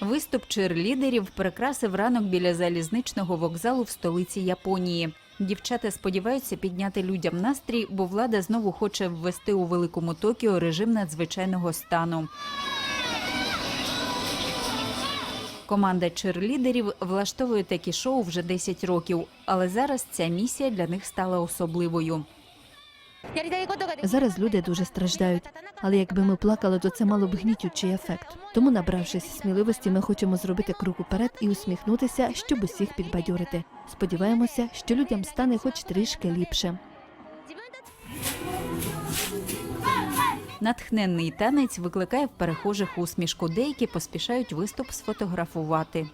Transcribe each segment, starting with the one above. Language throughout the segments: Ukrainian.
Виступ черлідерів прикрасив ранок біля залізничного вокзалу в столиці Японії. Дівчата сподіваються підняти людям настрій, бо влада знову хоче ввести у великому Токіо режим надзвичайного стану. Команда черлідерів влаштовує такі шоу вже 10 років, але зараз ця місія для них стала особливою. Зараз люди дуже страждають, але якби ми плакали, то це мало б гнітючий ефект. Тому, набравшись сміливості, ми хочемо зробити крок уперед і усміхнутися, щоб усіх підбадьорити. Сподіваємося, що людям стане хоч трішки ліпше. Натхненний танець викликає в перехожих усмішку. Деякі поспішають виступ сфотографувати.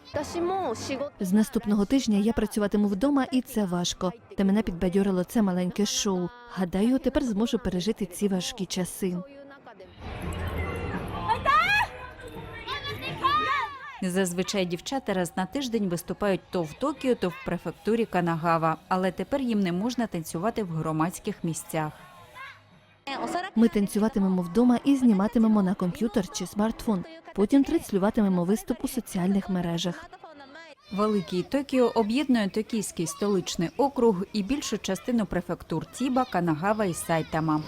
З наступного тижня я працюватиму вдома, і це важко. Та мене підбадьорило це маленьке шоу. Гадаю, тепер зможу пережити ці важкі часи. Зазвичай дівчата раз на тиждень виступають то в Токіо, то в префектурі Канагава, але тепер їм не можна танцювати в громадських місцях. Ми танцюватимемо вдома і зніматимемо на комп'ютер чи смартфон. Потім транслюватимемо виступ у соціальних мережах. Великий Токіо об'єднує Токійський столичний округ і більшу частину префектур Тіба, Канагава і Сайтама.